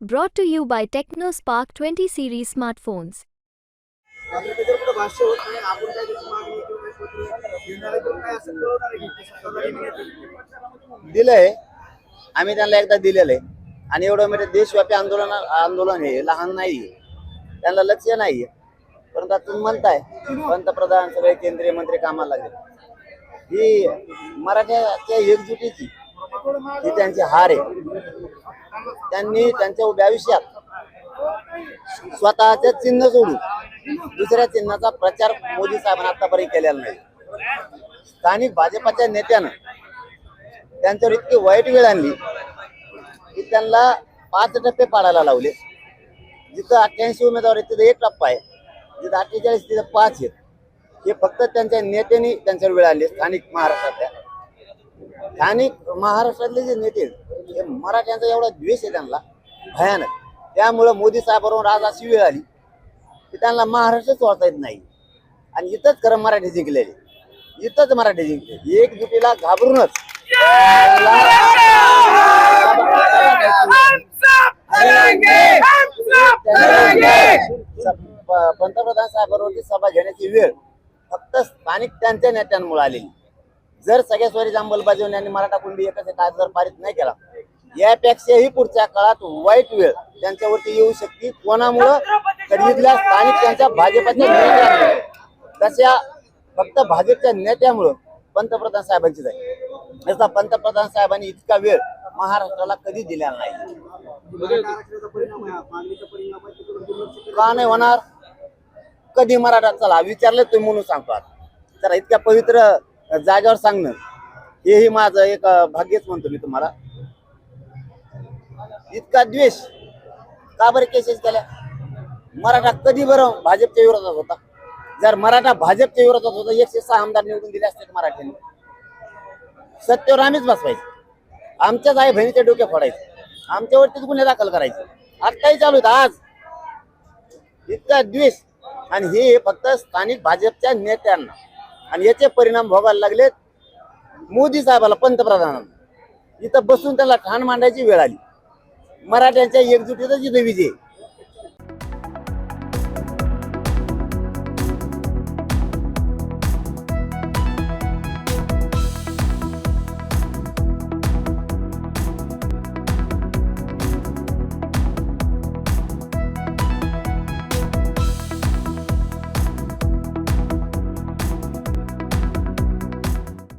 Brought to you by TechnoSpark 20 series smartphones. दिलंय. आम्ही त्यांना एकदा दिलेलं आहे. आणि एवढं म्हणजे देशव्यापी आंदोलन आंदोलन हे लहान नाही त्यांना लक्ष नाही परंतु आता तुम्ही म्हणताय पंतप्रधान सगळे केंद्रीय मंत्री कामाला लागले. ही मराठ्याच्या एकजुटीची ही त्यांची हार आहे. त्यांनी त्यांच्या उभ्या आयुष्यात स्वतःचे चिन्ह सोडून दुसऱ्या चिन्हाचा प्रचार मोदी साहेबांनी आतापर्यंत केलेला नाही. स्थानिक भाजपाच्या नेत्यानं त्यांच्यावर इतकी वाईट वेळ आणली की त्यांना पाच टप्पे पाडायला लावले. जिथं अठ्ठ्याऐंशी उमेदवार आहेत तिथं एक टप्पा आहे. जिथं अठ्ठेचाळीस तिथं पाच आहेत. हे फक्त त्यांच्या नेत्यांनी त्यांच्यावर वेळ आणली स्थानिक महाराष्ट्रातल्या. स्थानिक महाराष्ट्रातले जे नेते आहेत, हे मराठ्यांचा एवढा द्वेष आहे त्यांना. भयानक. त्यामुळं मोदी साहेबांवर आज अशी वेळ आली की त्यांना महाराष्ट्रच वाचता येत नाही. आणि इथंच खरं मराठी जिंकलेले. इथंच मराठी जिंकले एकजुटीला घाबरूनच. पंतप्रधान साहेबांवरती सभा घेण्याची वेळ फक्त स्थानिक त्यांच्या नेत्यांमुळे आलेली. जर सगळ्या स्वरी अंमलबजावणी आणि मराठा कुंडी एकच एक जर पारित नाही केला यापेक्षाही पुढच्या काळात वाईट वेळ त्यांच्यावरती येऊ शकते. कोणामुळं? तर स्थानिक त्यांच्या भाजपच्या नेत्यामुळे. तशा फक्त भाजपच्या नेत्यामुळं पंतप्रधान साहेबांची जाईल. याचा पंतप्रधान साहेबांनी इतका वेळ महाराष्ट्राला कधी दिला नाही. का नाही होणार? कधी मराठा? चला विचारलं तुम्ही म्हणून सांगतो तर इतक्या पवित्र जागेवर सांगणं. हेही माझं एक भाग्यच म्हणतो मी तुम्हाला. इतका द्वेष. का बरं केसेस केल्या? मराठा कधी बरं भाजपच्या विरोधात होता? जर मराठा भाजपच्या विरोधात होता एकशे सहा आमदार निवडून दिले असते मराठ्यांनी. सत्तेवर आम्हीच बसवायचं. आमच्याच आई बहिणीचे डोके फोडायचे. आमच्यावरतीच गुन्हे दाखल करायचे. आत्ताही चालू आहेत आज. इतका द्वेष. आणि हे फक्त स्थानिक भाजपच्या नेत्यांना. आणि याचे परिणाम भोगायला लागलेत मोदी साहेबाला पंतप्रधानांना. इथं बसून त्याला ठाण मांडायची वेळ आली. मराठ्यांच्या एकजुटीचा जिथं विजय.